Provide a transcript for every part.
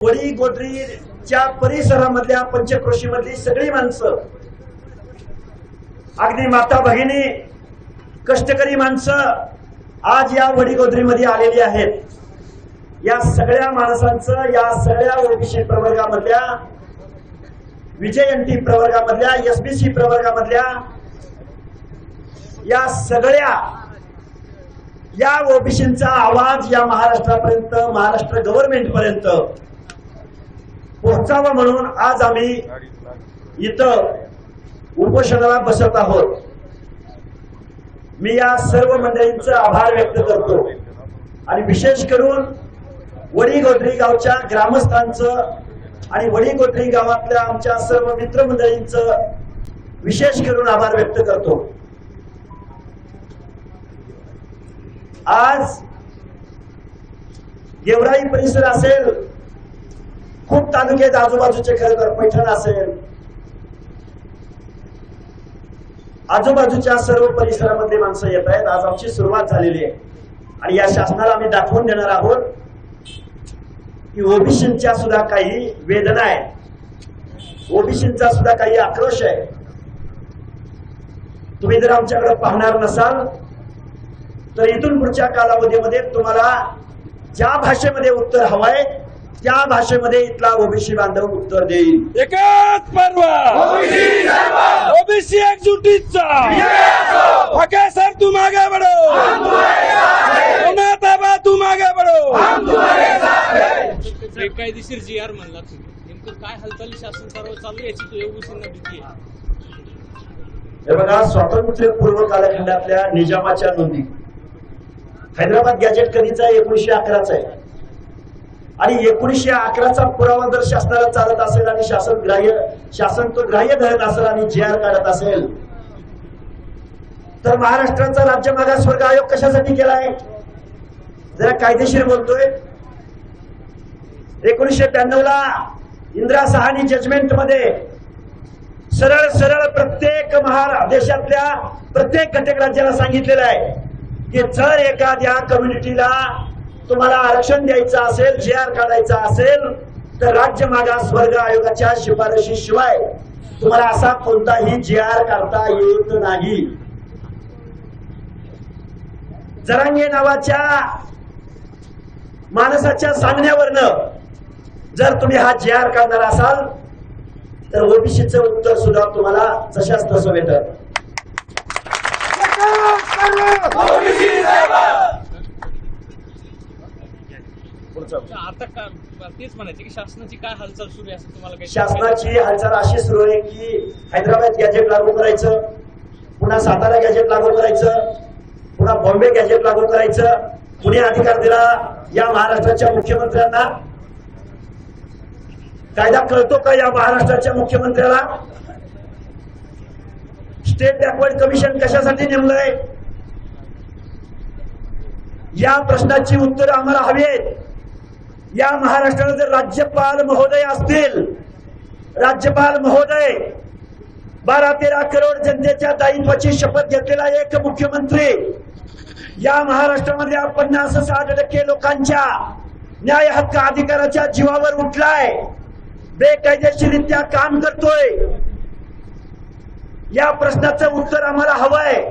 वडी गोद्रीच्या परिसरामधल्या पंचक्रोशी मधली सगळी माणसं अगदी माता भगिनी कष्टकरी माणसं आज या वडी मध्ये आलेली आहेत. या सगळ्या माणसांचं या सगळ्या ओबीसी प्रवर्गामधल्या विजयंती प्रवर्गामधल्या एसबीसी प्रवर्गामधल्या या सगळ्या या ओबीसींचा आवाज या महाराष्ट्रापर्यंत महाराष्ट्र गव्हर्नमेंट पर्यंत पोहोचावा म्हणून आज आम्ही इथं उपोषणाला बसत आहोत. मी या सर्व मंडळींचा आभार व्यक्त करतो. आणि विशेष करून वडीगोत्री गावच्या ग्रामस्थांचं आणि वडीगोत्री गावातल्या आमच्या सर्व मित्रमंडळींचं विशेष करून आभार व्यक्त करतो. आज गेवराई परिसर असेल खूप तालुक्यात आजूबाजूचे खरं तर पैठण असेल. आजूबाजूच्या सर्व परिसरामध्ये माणसं येत आहेत. आज आमची सुरुवात झालेली आहे. आणि या शासनाला आम्ही दाखवून देणार आहोत की ओबीसींच्या सुद्धा काही वेदना आहे ओबीसींचा सुद्धा काही आक्रोश आहे. तुम्ही जर आमच्याकडे पाहणार नसाल तर इथून पुढच्या कालावधीमध्ये तुम्हाला ज्या भाषेमध्ये उत्तर हवंय त्या भाषेमध्ये इथला ओबीसी बांधव उत्तर देईल. एकच पर्व! ओबीसी एकजुटीचा ओके सर तू मागे बढो! उमेदवार तू मागे बढो! बेकायदेशीर जी आर म्हणला तुम्ही नेमकं काय हालचाली शासन सर्व चालू आहे याची तू एवढी भीती आहे. हे बघा स्वातंत्र्यपूर्व कालखंडातल्या निजामाच्या नोंदी. हैदराबाद गॅजेट कधीचा आहे? एकोणीशे अकराचा आहे. आणि एकोणीशे अकराचा पुरावा जर शासनाला चालत असेल आणि शासन ग्राह्य शासन तो ग्राह्य धरत असेल आणि जे आर काढत असेल तर महाराष्ट्राचा राज्य मागासवर्ग आयोग कशासाठी केलाय? जरा कायदेशीर बोलतोय. एकोणीशे ब्याण्णव ला इंदिरा सहानी जजमेंटमध्ये सरळ सरळ प्रत्येक महारा देशातल्या प्रत्येक घटक राज्याला सांगितलेलं आहे की जर एखाद्या कम्युनिटीला तुम्हाला आरक्षण द्यायचं असेल जे आर काढायचा असेल तर राज्य मागास वर्ग आयोगाच्या शिफारशीशिवाय तुम्हाला असा कोणताही जे आर काढता येत नाही. जरांगे नावाच्या माणसाच्या सांगण्यावरनं जर तुम्ही हा जे आर काढणार असाल तर ओबीसीचं उत्तर सुद्धा तुम्हाला जशाच तसं भेटत आता तेच म्हणायचे की शासनाची काय हालचाल सुरू आहे असं तुम्हाला शासनाची हालचाल अशी सुरू आहे की हैदराबाद गॅजेट लागू करायचं पुन्हा सातारा गॅजेट लागू करायचं पुन्हा बॉम्बे गॅजेट लागू करायचं. कुणी अधिकार दिला या महाराष्ट्राच्या मुख्यमंत्र्यांना. कायदा कळतो का या महाराष्ट्राच्या मुख्यमंत्र्याला? स्टेट बॅकवर्ड कमिशन कशासाठी नेमलंय? या प्रश्नाची उत्तरं आम्हाला हवी आहेत. या महाराष्ट्राला जर राज्यपाल महोदय असतील राज्यपाल महोदय बारा तेरा करोड जनतेच्या दायित्वाची शपथ घेतलेला एक मुख्यमंत्री या महाराष्ट्रामध्ये पन्नास साठ टक्के लोकांच्या न्याय हक्क अधिकाराच्या जीवावर उठलाय बेकायदेशीरित्या काम करतोय. या प्रश्नाचं उत्तर आम्हाला हवंय.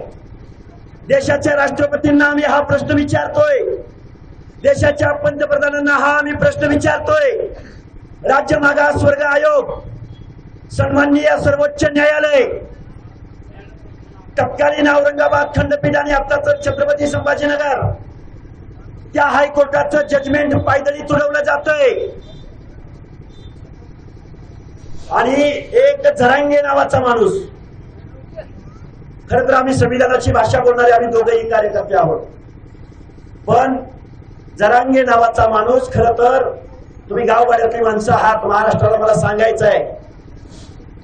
देशाच्या राष्ट्रपतींना आम्ही हा प्रश्न विचारतोय. देशाच्या पंतप्रधानांना हा आम्ही प्रश्न विचारतोय. राज्य मागास वर्ग आयोग सन्माननीय सर्वोच्च न्यायालय तत्कालीन औरंगाबाद खंडपीठ आणि आताच छत्रपती संभाजीनगर त्या हायकोर्टाचं जजमेंट पायदळी तुडवलं जातंय. आणि एक झरांगे नावाचा माणूस. खर तर आम्ही संविधानाची भाषा बोलणारे आम्ही दोघेही कार्यकर्ते आहोत. पण जरांगे नावाचा माणूस खर तर तुम्ही गावगाड्यातली माणसं आहात महाराष्ट्राला मला सांगायचं आहे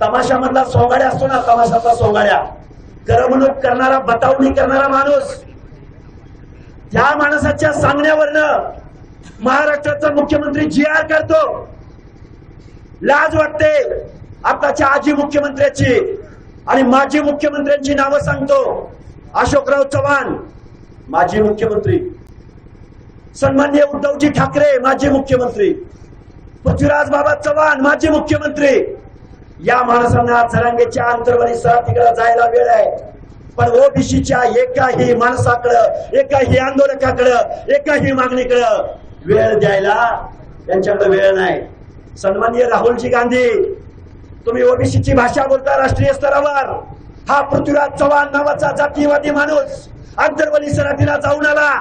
तमाशामधला सोंगाड्या असतो ना तमाशाचा सोंगाड्या. करमणूक करणारा बतावणी करणारा माणूस. त्या माणसाच्या सांगण्यावरनं महाराष्ट्राचा मुख्यमंत्री जी आर करतो. लाज वाटते आताच्या आजी मुख्यमंत्र्याची आणि माजी मुख्यमंत्र्यांची नावं सांगतो. अशोकराव चव्हाण माजी मुख्यमंत्री. सन्मान्य उद्धवजी ठाकरे माजी मुख्यमंत्री. पृथ्वीराज बाबा चव्हाण माजी मुख्यमंत्री. या माणसांना जरांगेच्या अंतर्वाली तिकडे जायला वेळ आहे. पण ओबीसीच्या एकाही माणसाकडं एकाही आंदोलकाकडं एकाही मागणीकडं वेळ द्यायला त्यांच्याकडे वेळ नाही. सन्माननीय राहुलजी गांधी तुम्ही ओबीसीची भाषा बोलता राष्ट्रीय स्तरावर. हा पृथ्वीराज चव्हाण नावाचा जातीयवादी माणूस आंतरवली सराठीला जाऊन आला.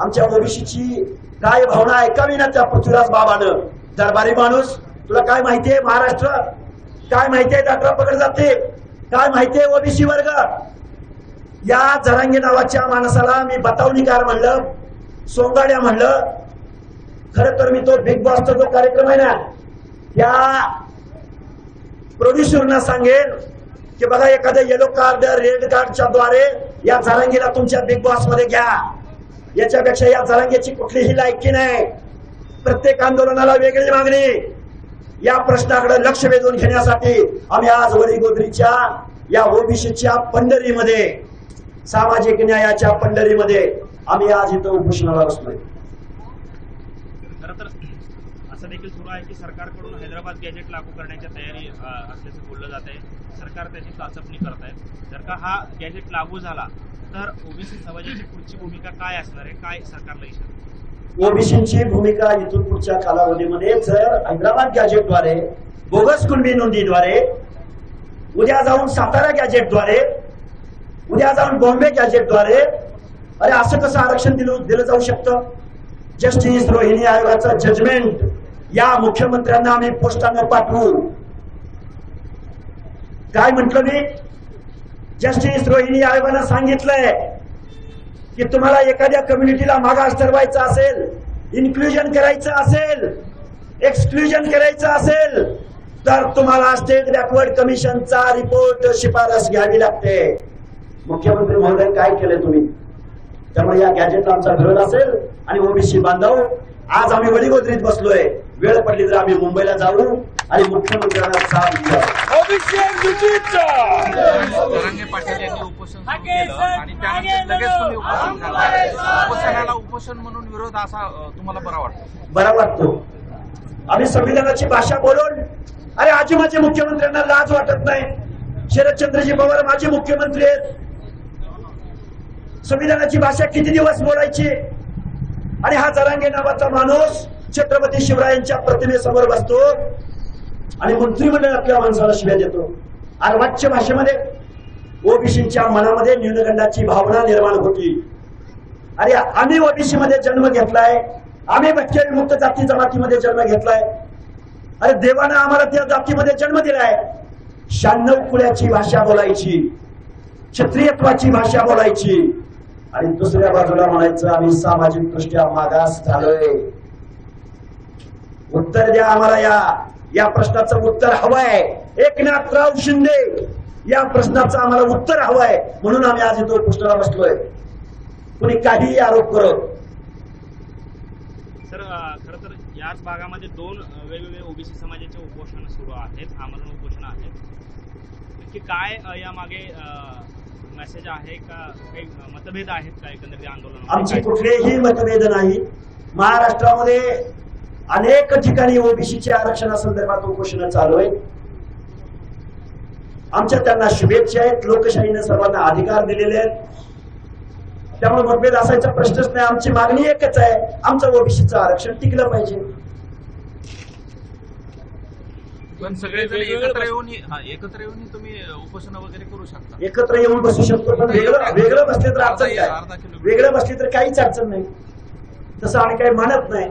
आमच्या ओबीसीची काय भावना ऐकावी ना त्या पृथ्वीराज बाबानं. दरबारी माणूस तुला काय माहितीये महाराष्ट्र? काय माहितीये दाखला पकड जाते. काय माहितीये ओबीसी वर्ग? या जरांगे नावाच्या माणसाला मी बतावणीकार म्हणलं सोंगाड्या म्हणलं. खर तर मी तो बिग बॉसचा जो कार्यक्रम आहे ना त्या प्रोड्युसरना सांगेन की बघा एखाद्या येलो कार्ड रेड कार्डच्या द्वारे या जरांगीला तुमच्या बिग बॉसमध्ये घ्या. याच्यापेक्षा या जरांगीची कुठलीही लायकी नाही. प्रत्येक आंदोलनाला वेगळी मागणी. या प्रश्नाकडे लक्ष वेधून घेण्यासाठी आम्ही आज वडी गोदरीच्या या ओबीसीच्या पंढरीमध्ये सामाजिक न्यायाच्या पंढरीमध्ये आम्ही आज इथं उपोषणाला बसलोय. असं देखील सुरू आहे की सरकारकडून हैदराबाद गॅजेट लागू करण्याच्या तयारी असल्याचं बोललं जात आहे सरकार त्याची चाचपणी करत आहे जर का हा गॅजेट लागू झाला तर ओबीसी समाजाची पुढची भूमिका काय असणार आहे काय सरकारला इशारा ओबीसीची भूमिका इथून पुढच्या कालावधीमध्ये जर हैदराबाद गॅजेटद्वारे बोगस कुणबी नोंदीद्वारे उद्या जाऊन सातारा गॅजेटद्वारे उद्या जाऊन बॉम्बे गॅजेटद्वारे अरे असं कसं आरक्षण दिलं दिलं जाऊ शकतं? जस्टिस रोहिणी आयोगाचं जजमेंट या मुख्यमंत्र्यांना आम्ही पोस्टानं पाठवू. काय म्हटलं मी? जस्टिस रोहिणी आयोगानं सांगितलंय की तुम्हाला एखाद्या कम्युनिटीला मागास ठरवायचं असेल इन्क्लुजन करायचं असेल एक्सक्लुजन करायचं असेल तर तुम्हाला स्टेट बॅकवर्ड कमिशनचा रिपोर्ट शिफारस घ्यावी लागते. मुख्यमंत्री महोदय काय केलं तुम्ही? त्यामुळे या गॅजेटला आमचा विरोध असेल आणि ओबीसी बांधव आज आम्ही वडीगोदरीत बसलोय. वेळ पडली तर आम्ही मुंबईला जाऊ आणि मुख्यमंत्र्यांना साथ उपोषण म्हणून विरोध असा तुम्हाला बरा वाटतो? बरा वाटतो. आम्ही संविधानाची भाषा बोलून अरे आजी माझे मुख्यमंत्र्यांना लाज वाटत नाही. शरदचंद्रजी पवार माझे मुख्यमंत्री आहेत. संविधानाची भाषा किती दिवस बोलायची? आणि हा जरांगे नावाचा माणूस छत्रपती शिवरायांच्या प्रतिमेसमोर बसतो आणि मंत्रिमंडळातल्या माणसाला शिव्या देतो. अर्वाच्य भाषेमध्ये ओबीसीच्या मनामध्ये न्यूनगंडाची भावना निर्माण होती. अरे आम्ही ओबीसी मध्ये जन्म घेतलाय. आम्ही भटक्या विमुक्त जाती जमातीमध्ये जन्म घेतलाय. अरे देवानं आम्हाला त्या जातीमध्ये जन्म दिलाय. शहाण्णव कुळ्याची भाषा बोलायची. क्षत्रियत्वाची भाषा बोलायची. आणि दुसऱ्या बाजूला म्हणायचं आम्ही सामाजिक दृष्ट्या मागास झालोय. उत्तर द्या आम्हाला या या प्रश्नाचं उत्तर हवंय. एकनाथराव शिंदे या प्रश्नाचं आम्हाला उत्तर हवंय. म्हणून आम्ही आज इथं पुस्तकाला बसलोय. कुणी काहीही आरोप करत? सर खरं तर याच भागामध्ये दोन वेगवेगळे ओबीसी समाजाचे उपोषण सुरू आहेत आमरण उपोषण आहेत. नक्की काय अ, यामागे मेसेज आहे का? काही मतभेद आहेत का एकंदरीत या आमची कुठलेही मतभेद नाही. महाराष्ट्रामध्ये अनेक ठिकाणी ओबीसीच्या आरक्षणासंदर्भात उपोषण चालू आहे आमच्या त्यांना शुभेच्छा आहेत. लोकशाहीने सर्वांना अधिकार दिलेले आहेत. त्यामुळे मतभेद असायचा प्रश्नच नाही. आमची मागणी एकच आहे. आमचं ओबीसीचं आरक्षण टिकलं पाहिजे. पण सगळेजण वेगवेगळे एकत्र येऊन हा, एकत्र येऊन तुम्ही उपोषण वगैरे करू शकता. एकत्र येऊन बसू शकतो पण वेगळं वेगळं बसले तर अडचण काय. वेगळं बसले तर काहीच अडचण नाही. तसं आम्ही काही मानत नाही.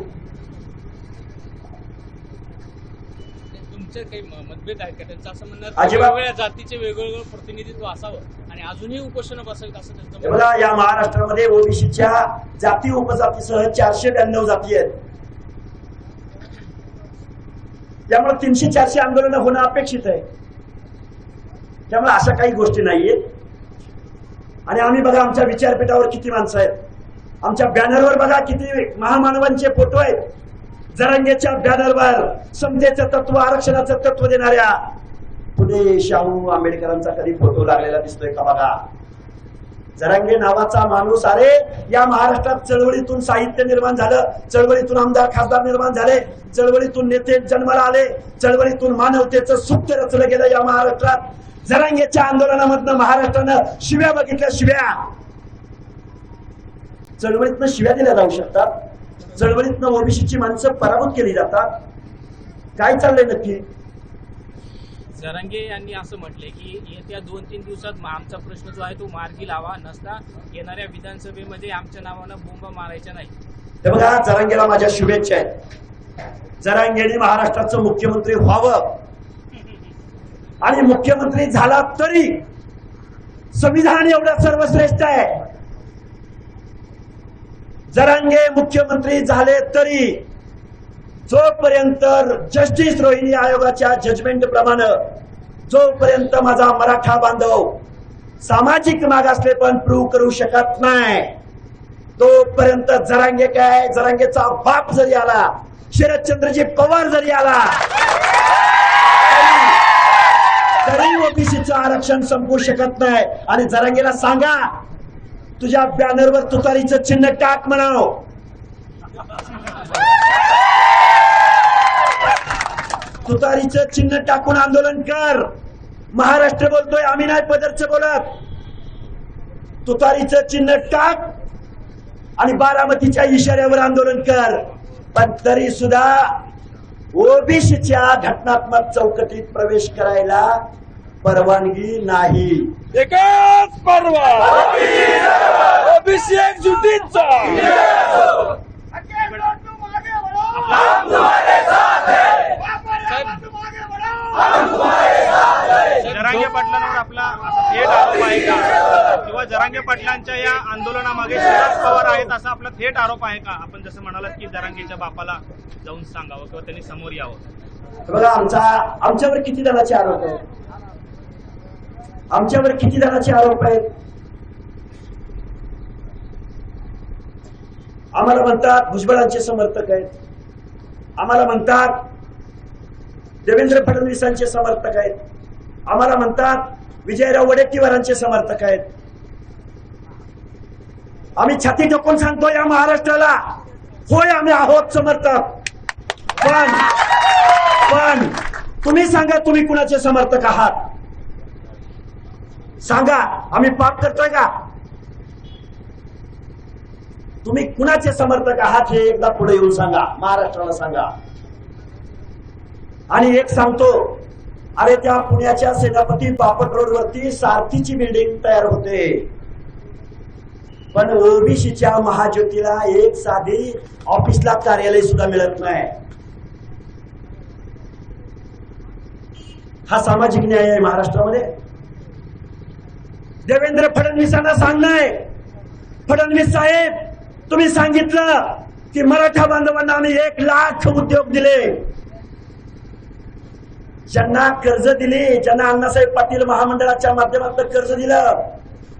तुमचे काही मतभेद आहेत का? त्यांचं असं म्हणणं. वेगवेगळ्या जातीचे वेगवेगळं प्रतिनिधित्व असावं आणि अजूनही उपोषण बसेल असं त्यांचं बघा या महाराष्ट्रामध्ये ओबीसीच्या जाती उपजातीसह चारशे ब्याण्णव जाती आहेत. त्यामुळे तीनशे चारशे आंदोलनं होणं अपेक्षित आहे. त्यामुळे अशा काही गोष्टी नाहीयेत आणि आम्ही बघा आमच्या विचारपीठावर किती माणसं आहेत. आमच्या बॅनरवर बघा किती महामानवांचे फोटो आहेत. जरांगेच्या बॅनरवर समतेचं तत्व आरक्षणाचं तत्व देणाऱ्या पुणे शाहू आंबेडकरांचा कधी फोटो लागलेला दिसतोय का बघा? जरांगे नावाचा माणूस अरे या महाराष्ट्रात चळवळीतून साहित्य निर्माण झालं चळवळीतून आमदार खासदार निर्माण झाले चळवळीतून नेते जन्माला आले चळवळीतून मानवतेचं सुप्त रचलं गेलं या महाराष्ट्रात. जरांगेच्या आंदोलनामधनं महाराष्ट्रानं शिव्या बघितल्या शिव्या. चळवळीतनं शिव्या दिल्या जाऊ शकतात. चळवळीतनं ओबीसीची माणसं पराभूत केली जातात. काय चाललंय नक्की? जरांगे यांनी असं म्हटले की येत्या दोन तीन दिवसात आमचा प्रश्न जो आहे तो मार्गी लावा नसता येणाऱ्या विधानसभेमध्ये आमच्या नावानं बोंबा मारायच्या नाही. हे बघा जरांगेला माझ्या शुभेच्छा आहेत. जरांगेने महाराष्ट्राचं मुख्यमंत्री व्हावं. आणि मुख्यमंत्री झाला तरी संविधान एवढं सर्वश्रेष्ठ आहे. जरांगे मुख्यमंत्री झाले तरी जोपर्यंत जस्टिस रोहिणी आयोगाच्या जजमेंट प्रमाणे जोपर्यंत माझा मराठा बांधव सामाजिक मागासले पण प्रूव्ह करू शकत नाही तोपर्यंत जरांगे काय? जरांगेचा बाप जरी आला शरदचंद्रजी पवार जरी आला तरी- तरी ओबीसीचं आरक्षण संपू शकत नाही. आणि जरांगेला सांगा तुझ्या बॅनरवर तुतारीचं चिन्ह टाक म्हणाव. तुतारीचं चिन्ह टाकून आंदोलन कर. महाराष्ट्र बोलतोय आम्ही नाही पदरचं बोलत. तुतारीचं चिन्ह टाक आणि बारामतीच्या इशाऱ्यावर आंदोलन कर. पण तरी सुद्धा ओबीसीच्या घटनात्मक चौकटीत प्रवेश करायला परवानगी नाही. एकच पर्व. ओबीसी एकजुटीचा जरांगे पाटलांवर आपला थेट आरोप आहे का? किंवा जरांगे पाटलांच्या या आंदोलनामागे शरद पवार आहेत असा आपला थेट आरोप आहे का? आपण जसं म्हणालात की जरांगेच्या बापाला जाऊन सांगावं किंवा त्यांनी समोर यावं. बघा आमचा आमच्यावर किती जणांचे आरोप आहेत? आमच्यावर किती जणांचे आरोप आहेत? आम्हाला म्हणतात भुजबळांचे समर्थक आहेत. आम्हाला म्हणतात देवेंद्र फडणवीसांचे समर्थक आहेत. आम्हाला म्हणतात विजयराव वडेट्टीवारांचे समर्थक आहेत. आम्ही छाती ठोकून सांगतो या महाराष्ट्राला. होय आम्ही आहोत समर्थक. पण पण तुम्ही सांगा तुम्ही कुणाचे समर्थक आहात? सांगा आम्ही पाप करतोय का? तुम्ही कुणाचे समर्थक आहात हे एकदा पुढे येऊन सांगा महाराष्ट्राला सांगा. आणि एक सांगतो अरे त्या पुण्याच्या सेनापती बापट रोड वरती सारथीची बिल्डिंग तयार होते. पण ओबीसीच्या महाज्योतीला एक साधी ऑफिसला कार्यालय सुद्धा मिळत नाही. हा सामाजिक न्याय आहे महाराष्ट्रामध्ये. देवेंद्र फडणवीसांना सांगणंय फडणवीस साहेब तुम्ही सांगितलं की मराठा बांधवांना आम्ही एक लाख उद्योग दिले. ज्यांना कर्ज दिली ज्यांना अण्णासाहेब पाटील महामंडळाच्या माध्यमातून कर्ज दिलं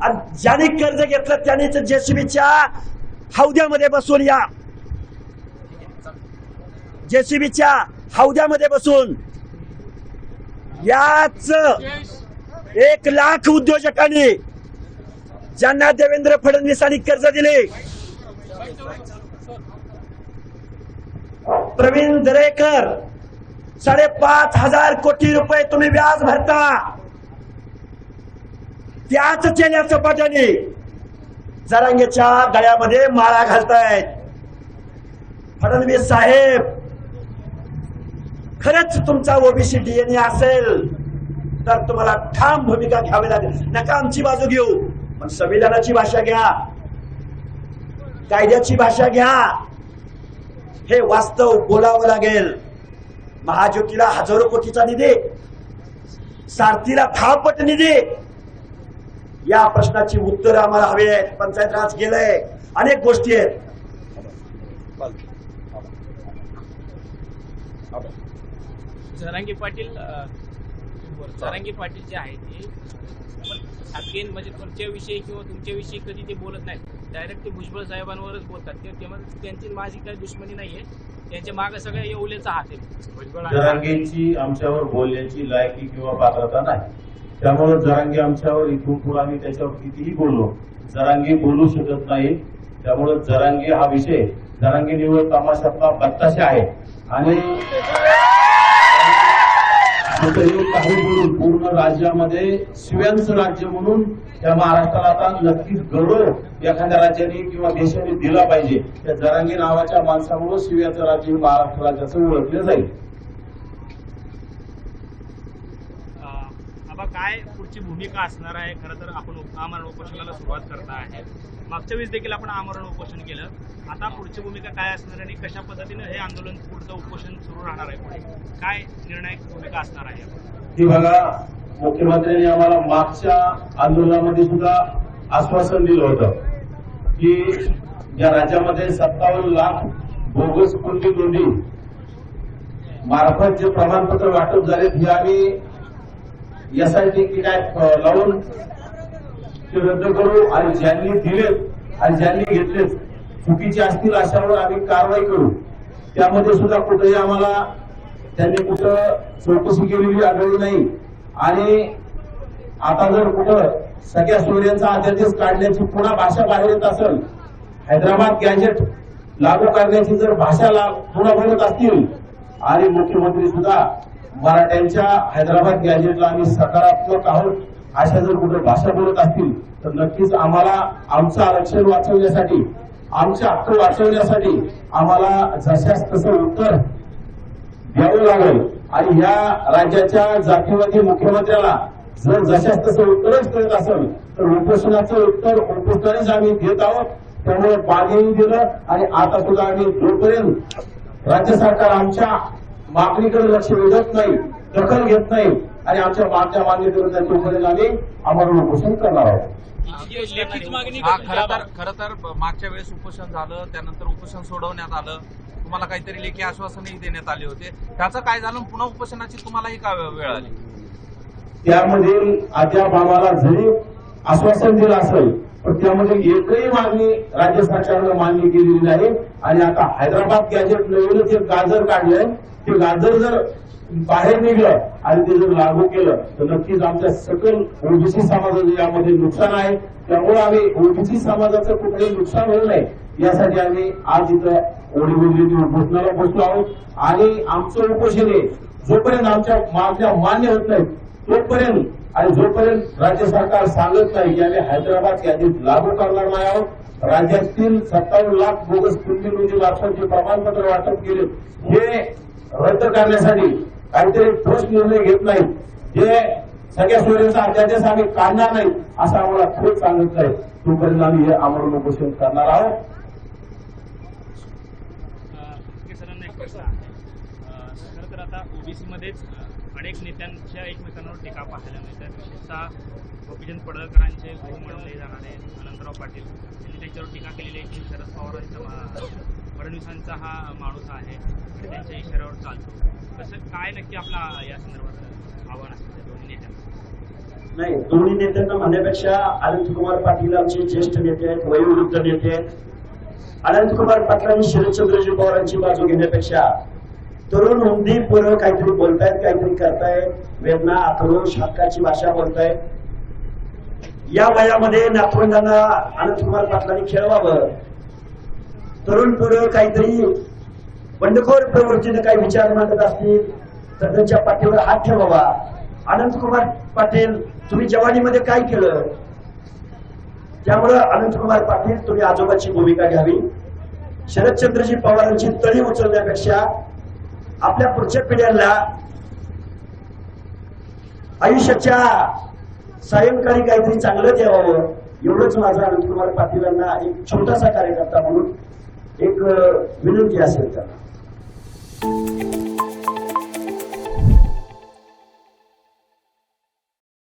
आणि ज्यांनी कर्ज घेतलं त्यांनीच जेसीबीच्या हौद्यामध्ये बसून या. जेसीबीच्या हौद्यामध्ये बसून. याच एक लाख उद्योजकांनी ज्यांना देवेंद्र फडणवीसांनी कर्ज दिले. प्रवीण दरेकर साडेपाच हजार कोटी रुपये तुम्ही व्याज भरता. त्याच चेल्या चपाट्याने जरांगेच्या गळ्यामध्ये माळा घालतायत. फडणवीस साहेब खरंच तुमचा ओबीसी डीएनए असेल. तर तुम्हाला ठाम भूमिका घ्यावी लागेल. नका आमची बाजू घेऊ. पण संविधानाची भाषा घ्या. कायद्याची भाषा घ्या. हे वास्तव बोलावं लागेल. महाज्योतीला हजारो कोटीचा निधी सारथीला थापट निधी. या प्रश्नाची उत्तर आम्हाला हवी आहेत. पंचायत राज गेलंय. अनेक गोष्टी आहेत. जरांगे पाटील अं, जरांगे पाटील जे आहेत ते अगेन म्हणजे तुमच्याविषयी किंवा तुमच्याविषयी कधी ते बोलत नाहीत. डायरेक्ट ते भुजबळ साहेबांवरच बोलतात. ते तेव्हा त्यांची माझी काही दुश्मनी नाहीये. त्यांच्या मागे सगळ्या येवलेचा हात आहे भुजबळ जरांगेंची आमच्यावर बोलण्याची लायकी किंवा पात्रता नाही. त्यामुळे जरांगे आमच्यावर इथून पुढे आम्ही त्याच्यावर कितीही बोललो जरांगे बोलू शकत नाही. त्यामुळे जरांगे हा विषय जरांगे निवड तमाशातला बत्ताशे आहे. आणि कुठेही काही बोलून पूर्ण राज्यामध्ये शिव्यांचं राज्य म्हणून त्या महाराष्ट्राला आता नक्कीच गौरव एखाद्या राज्याने किंवा देशाने दिला पाहिजे. त्या जरांगी नावाच्या माणसामुळे शिव्याचं राज्य हे महाराष्ट्र राज्याचं ओळखलं जाईल. काय पुढची भूमिका असणार आहे? खरं तर आपण उप- आमरण उपोषणाला सुरुवात करता आहे. मागच्या वेळेस देखील आपण आमरण उपोषण केलं. आता पुढची भूमिका काय असणार आहे आणि कशा पद्धतीनं हे आंदोलन पुढचं उपोषण सुरू राहणार आहे पुढे? काय निर्णायक भूमिका असणार आहे? ती बघा मुख्यमंत्र्यांनी आम्हाला मागच्या आंदोलनामध्ये सुद्धा आश्वासन दिलं होतं की या राज्यामध्ये सत्तावन्न लाख बोगस कुंडी गुंडी मार्फत जे प्रमाणपत्र वाटप झालेत हे आम्ही एसआयटी की काय लावून ते रद्द करू आणि ज्यांनी दिलेत आणि ज्यांनी घेतलेत चुकीचे असतील अशावर आम्ही कारवाई करू. त्यामध्ये सुद्धा कुठेही आम्हाला त्यांनी कुठं चौकशी केलेली आढळली नाही. आणि आता जर कुठं सगळ्या सोयऱ्यांचा अध्यादेश काढण्याची पुन्हा भाषा बाहेर येत असेल हैदराबाद गॅजेट लागू करण्याची जर भाषा पुन्हा बोलत असतील आणि मुख्यमंत्री सुद्धा मराठ्यांच्या हैदराबाद गॅजेटला आम्ही सकारात्मक आहोत अशा जर कुठे भाषा बोलत असतील तर नक्कीच आम्हाला आमचं आरक्षण वाचवण्यासाठी आमचे हक्क वाचवण्यासाठी आम्हाला जशास तसं उत्तर द्यावं लागेल. आणि या राज्याच्या जातीवादी मुख्यमंत्र्याला जर जशाच तसं उत्तरच देत असेल तर उपोषणाचं उत्तर उपोषणानेच आम्ही देत आहोत. त्यामुळे मागेही दिलं आणि आता सुद्धा आम्ही जोपर्यंत राज्य सरकार आमच्या मागणीकडे लक्ष वेधत नाही दखल घेत नाही आणि आमच्या मागच्या नाही तोपर्यंत आम्ही आम्हाला उपोषण करणार आहोत. हा. खरं तर खरं तर मागच्या वेळेस उपोषण झालं त्यानंतर उपोषण सोडवण्यात आलं. तुम्हाला काहीतरी लेखी आश्वासनही देण्यात आले होते. त्याचं काय झालं? पुन्हा उपोषणाची तुम्हालाही का वेळ आली? त्यामधील अद्याप आम्हाला जरी आश्वासन दिलं असेल पण त्यामध्ये एकही मागणी राज्य सरकारनं मान्य केलेली नाही. आणि आता हैदराबाद गॅजेट नवीनच एक गाजर काढलंय. ते गाजर जर बाहेर निघलं आणि ते जर लागू केलं तर नक्कीच आमच्या सकल ओबीसी समाजाचं यामध्ये नुकसान आहे. त्यामुळे आम्ही ओबीसी समाजाचं कुठलंही नुकसान होऊ नये यासाठी आम्ही आज इथं ओढीबोलीची उपोषणाला बसलो आहोत. आणि आमचं उपोषण हे जोपर्यंत आमच्या मागण्या मान्य होत नाहीत तोपर्यंत आणि जोपर्यंत राज्य सरकार सांगत नाही की आम्ही हैदराबाद यादीत लागू करणार नाही आहोत राज्यातील सत्तावन्न लाख बोगस कुंडी नोंदी म्हणजे लाखांचे प्रमाणपत्र वाटप केले हे रद्द करण्यासाठी काहीतरी ठोस निर्णय घेत नाही. जे सगळ्या सोयीचा अध्यादेश आम्ही काढणार नाही असं आम्हाला खूप सांगत आहे तोपर्यंत आम्ही हे आमरण उपोषण करणार आहोत. खर सरांना एक खरं तर आता ओबीसी मध्येच अनेक नेत्यांच्या एकमेकांवर टीका पाहायला मिळतात विशेषतः गोपीचंद पडळकरांचे गुरु म्हणले जाणारे अनंतराव पाटील यांनी त्यांच्यावर टीका केलेली आहे की शरद पवारांच्या फडणवीसांचा हा माणूस आहे आणि त्यांच्या इशाऱ्यावर चालतो. तसं काय नक्की आपला या संदर्भात आव्हान असतं दोन्ही नेत्यांना नाही दोन्ही नेत्यांना म्हणण्यापेक्षा अनंत कुमार पाटील आमचे ज्येष्ठ नेते आहेत वयोवृद्ध नेते आहेत. अनंत कुमार पाटील आणि शरदचंद्रजी पवारांची बाजू घेण्यापेक्षा तरुण हुंदी पोरं काहीतरी बोलतायत काहीतरी करतायत वेदना आक्रोश हक्काची भाषा बोलतायत. या वयामध्ये नातवंडांना अनंत कुमार पाटलांनी खेळवावं. तरुण पोरं काहीतरी बंडखोर प्रवृत्तीने काही विचार मांडत असतील तर त्यांच्या पाठीवर हात ठेवावा. अनंतकुमार पाटील तुम्ही जवानीमध्ये काय केलं? त्यामुळं अनंतकुमार पाटील तुम्ही आजोबाची भूमिका घ्यावी. शरदचंद्रजी पवारांची तळी उचलण्यापेक्षा आपल्या पुढच्या पिढ्यांना आयुष्याच्या सायंकाळी काहीतरी चांगलं द्यावं एवढंच माझं अनंतकुमार पाटीलांना एक छोटासा कार्यकर्ता म्हणून एक विनंती असेल त्यांना